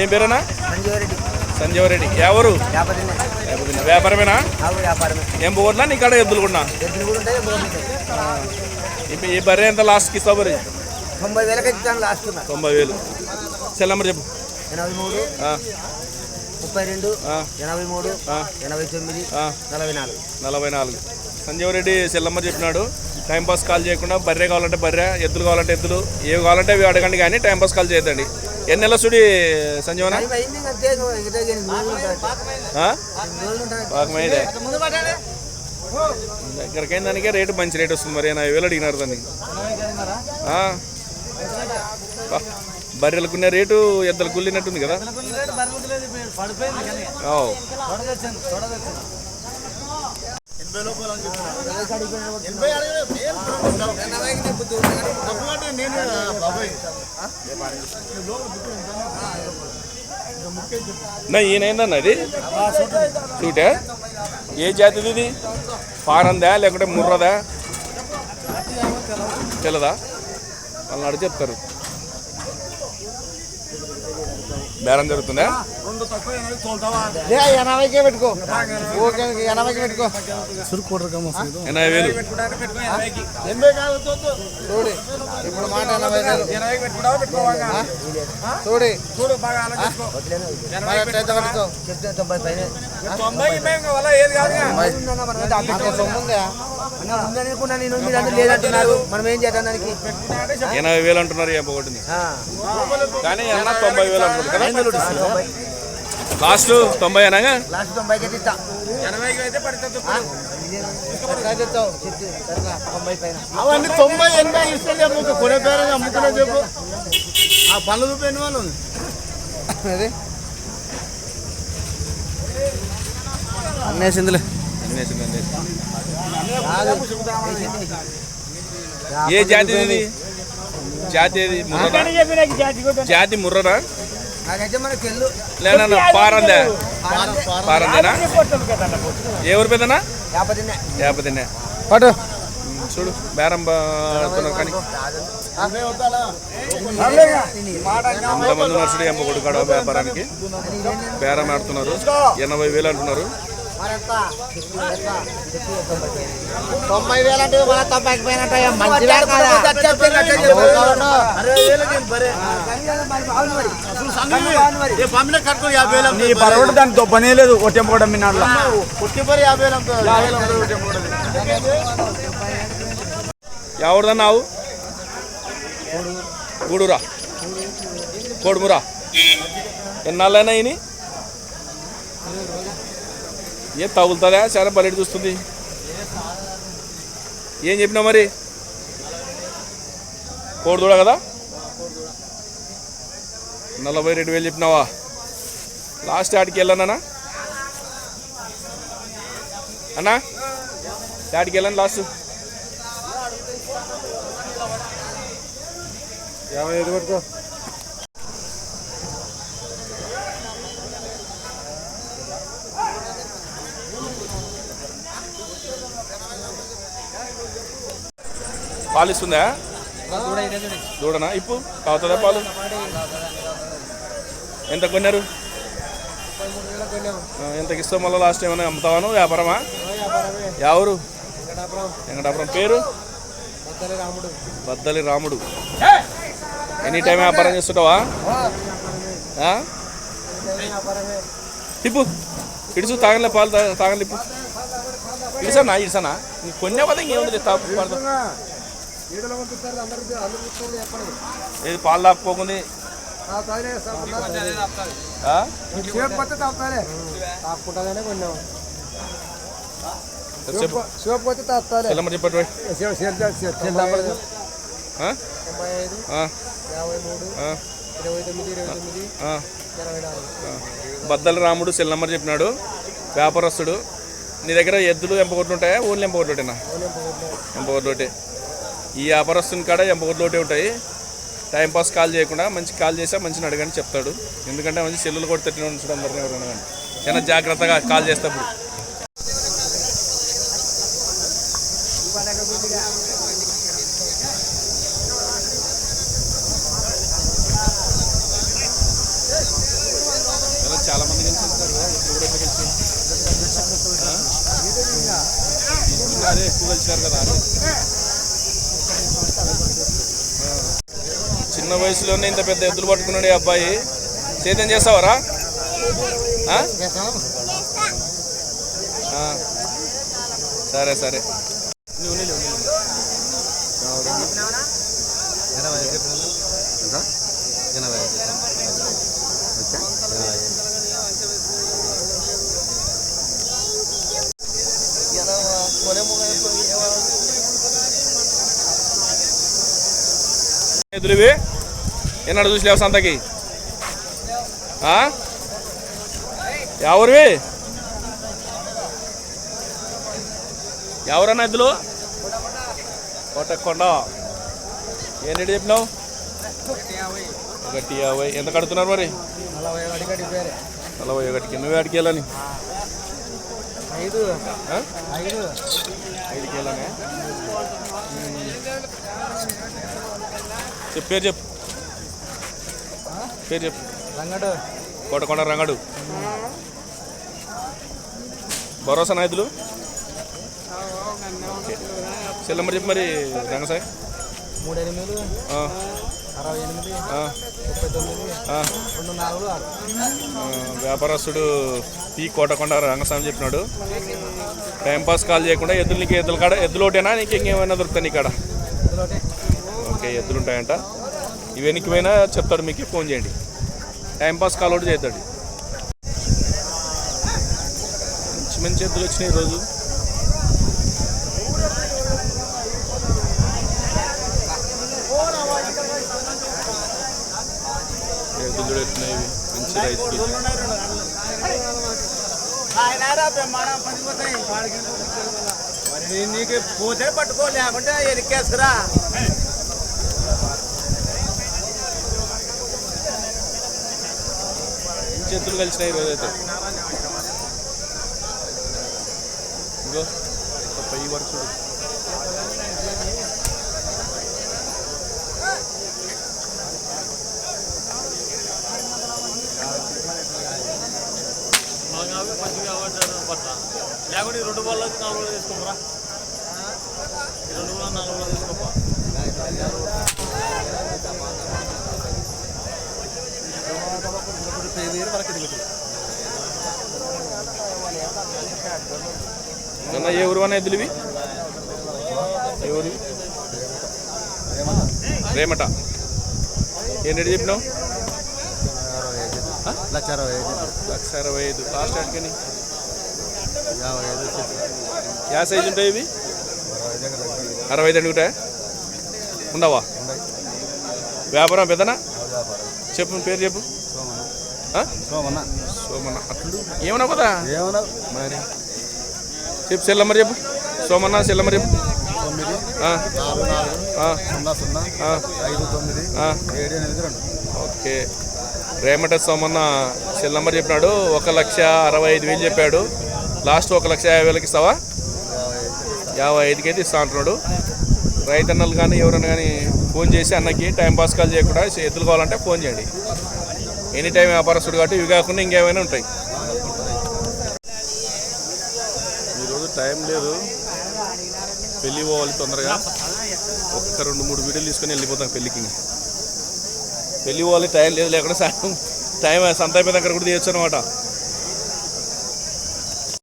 ఏం పేరేనా? సంజీవరెడ్డి. సంజీవరెడ్డి. ఎవరు? వ్యాపారమే. వ్యాపారమేనా? ఏం పోగొట్లా నీ కాడ ఎద్దులు కూడా ఈ బర్రె ఎంత లాస్ట్కి ఇస్తావు మరి? తొంభై వేలకి ఇస్తాను లాస్ట్ తొంభై వేలు. సెల్ నెంబర్ చెప్పు. ఎనభై మూడు ముప్పై రెండు ఎనభై మూడు ఎనభై తొమ్మిది నలభై నాలుగు. నలభై నాలుగు. సంజీవరెడ్డి సెల్ నెంబర్ చెప్పినాడు. టైంపాస్ కాల్ చేయకుండా బర్రె కావాలంటే బర్రె ఎద్దులు కావాలంటే ఎద్దులు ఏవి కావాలంటే అవి అడగండి కానీ టైంపాస్ కాల్ చేయొద్దండి. ఎన్ని నెలల సుడి సంజీవన? టైం అయింది ఇంకా అంతే, ఇంకా ఇదే ఎనిమిది రోజులు ఉంటుంది. ఆ? ఎనిమిది రోజులు ఉంటుంది. పాకమైదే? దగ్గరకైన దానికే రేటు మంచి రేట్ వస్తుంది మరి ఎనభై వేలు అడిగినారు దాన్ని. బర్రెలకున్న రేటు ఎద్దలు గుల్లినట్టుంది కదా. ఆవ్. నా ఈయన ఏందన్న అది చూటే ఏ జాతిది ఇది? పారందా లేకుంటే ముర్రదా? తెలదా? వాళ్ళని అడిగి చెప్తారు. బేరం జరుగుతుందా? ఎనభైకే పెట్టుకో. ఓకే ఎనభైకి పెట్టుకో. ఎనభై వేలు. చూడు ఇప్పుడు మాట ఎనభై వేలు. చూడు తొంభై ఉందనుకున్నా నేను మీరు అందరూ లేదంటున్నారు? మనం ఏం చేద్దాం దానికి? ఎనభై వేలు అంటున్నారు ఒకటిని కానీ అన్న తొంభై వేలు అంటున్నారు కదా లాస్ట్ తొంభై అనగా? లాస్ట్ తొంభైకి ఇస్తా అవన్నీ తొంభై ఎనభై ఇస్తే కొనే పేరు అమ్ముకునే చెప్పు. ఆ పనులు చూపేని వాళ్ళు అది అన్నేసిందిలే. ఏ జాతి ఇది? జాతి ఏది? జాతి ముర్రనా? లేదన్నా పారందా. పారందేనా? ఏ ఊరు పెద్దనా? యాపతినే యాపతినే పటు. చూడు బేరం ఆడుతున్నారు కానీ. ఎంతమంది నర్సుడు ఎంప కొడుకాడు వ్యాపారానికి? బేరం ఆడుతున్నారు. ఎనభై వేలు అంటున్నారు. తొంభై వేలు అంటే మన తొంభైకి పోయినట్టు యాభై వేలు నీ పరవడు దాని దొబ్బనే లేదు ఒట్టెంపడం మిన్నాడులో పుట్టిపరి యాభై వేలు అమ్ముతారు. ఎవరిదన్నా ఆవు? గూడూరా. కోడుమురా. ఎన్నాళ్ళైనా ఇని ఏం తగులుతుందా చాలా బలెట్ చూస్తుంది. ఏం చెప్పినావు మరి? కోడిదూడ కదా? నలభై రెండు వేలు చెప్పినావా? లాస్ట్ ఆడికి వెళ్ళానా అన్నా. ఆడికి వెళ్ళాను లాస్ట్. యాభై ఐదు పట్టుకో పాలు ఇస్తుందా దూడనా? ఇప్పు కావుతుందా పాలు? ఎంత కొన్నారు? ఎంతకి ఇస్తావు మళ్ళీ లాస్ట్ ఏమైనా అమ్ముతావాను? వ్యాపారమా? ఎవరు వెంకటాపురం. పేరు? బద్దలి రాముడు. ఎనీ టైం వ్యాపారం చేస్తుంటావా? తిప్పు. ఇప్పు ఇడుచు తాగలే పాలు తాగలే ఇప్పు. ఇడిసనా ఇడిసనా కొన్నే పద ఇంకేముంది తాపు పాలు ఏది పాలు నాలుగు. బద్దల రాముడు సెల్ నెంబర్ చెప్పినాడు. వ్యాపారస్తుడు. నీ దగ్గర ఎద్దులు ఎంపకొట్లు ఉంటాయా ఓన్లీ ఎంపకొట్లుంటేనా ఎంపకొట్లోటే ఈ వ్యాపారస్తుని కాడ ఎంపకొట్లోటే ఉంటాయి. టైంపాస్ కాల్ చేయకుండా మంచి కాల్ చేసా మంచిని అడగని చెప్తాడు. ఎందుకంటే మంచి సెల్లులు కూడా తట్టిన ఉంచడం అందరినీ ఎవరైనా కానీ. చాలా జాగ్రత్తగా కాల్ చేస్తాడు చాలా మంది కలిసి ఇప్పుడు కూడా కలిసి ఎక్కువ కలిసారు కదా అదే. ఆ. చిన్న వయసులోనే ఇంత పెద్ద ఎద్దులు పట్టుకున్నాడు ఈ అబ్బాయి. సేద్యం చేస్తావరా. సరే సరే. నువ్వు ఎదురువి ఎన్నాడు చూసిలేవు సంతకి? ఆ? ఎవరివి? ఎవరన్నా ఎద్దులు కొట్టకొండ. ఏం రేటు చెప్పినావు? ఒకటి యాభై. ఎంత కడుతున్నారు మరి? నలభై ఒకటికి నువ్వే అడిగి వెళ్ళని ఐదు ఐదు ఐదుకి వెళ్ళనే చెప్పు పేరు చెప్పు. పేరు చెప్పు. రంగడు. కోటకొండ రంగడు. భరోసా నాయకులు సెల్ నెంబర్ చెప్పు మరి రంగసాయి మూడు ఎనిమిది అరవై ఎనిమిది ముప్పై తొమ్మిది. రెండు నాలుగు వ్యాపారస్తుడు పి కోటకొండ రంగస్వామి చెప్పినాడు. టైంపాస్ కాల్ చేయకుండా ఎద్దులు నీకు ఎద్దుల కాడ ఎద్దులు ఒకటేనా? నీకు ఇంకేమైనా దొరుకుతాయి నీ కాడ ఎద్దులు ఉంటాయంట ఇవన్నీ పోయినా చెప్తాడు మీకు ఫోన్ చేయండి. టైంపాస్ కాల్ ఒకటి చేస్తాడు. మంచి మంచి ఎద్దులు వచ్చినాయి ఈరోజు. ఎద్దులు కూడా మంచి రైతులు నీకు పోతే పట్టుకో లేకుంటే ఎరికేసుకురా. చేతులు ఎద్దులు కలిసినాయి ఈరోజు అయితే ఇగో ఒక పై వరకు చూడు. లేకుంటే రెండు బాళ్ళకి నాలుగు రోజులు తీసుకోమరా ఈ రెండు బాల్ నాలుగు రోజులు తీసుకోపా అన్న ఏ ఊరు అన్న ఎద్దులు ఇవి ఏ ఊరు? రేమట. ఏం రేటు చెప్పినావు? లక్ష అరవై ఐదు. లక్ష అరవై ఐదు. లాస్ట్ అడిగని యాభై ఐదు యా సైజు ఉంటాయి ఇవి? అరవై ఐదు అడుగుతాయా? ఉండవా? వ్యాపారం పెద్దనా? చెప్పు పేరు చెప్పు? సోమన్న. సోమన్న. అట్లు ఏమన్నా కదా ఏమన్నా? మరి. చెప్పు చెప్పు. సోమన్న సెల్లమ్మరి చెప్పు. ఆ. ఏడు ఎనిమిది రెండు. ఓకే. రేమట సోమన్న సెల్ నంబర్ చెప్పినాడు. ఒక లక్ష అరవై ఐదు వేలు చెప్పాడు. లాస్ట్ ఒక లక్ష యాభై వేలకి ఇస్తావా? యాభై ఐదుకి అయితే ఇస్తా అంటున్నాడు. రైతన్నలు కానీ ఎవరైనా కానీ ఫోన్ చేసి అన్నకి టైం పాస్ కాల్ చేయకుండా ఎద్దులు కావాలంటే ఫోన్ చేయండి. ఎనీ టైం వ్యాపారస్తుడు కాబట్టి ఇవి కాకుండా ఇంకేమైనా ఉంటాయి. టైం లేదు. పెళ్ళి పోవాలి తొందరగా. ఒక్క రెండు మూడు వీడియోలు తీసుకొని వెళ్ళిపోతాం పెళ్ళికి పెళ్ళి పోవాలి టైం లేదు లేకుండా సాయం టైం సంత అయిపోయిన దగ్గర కూడా తీయచ్చు అనమాట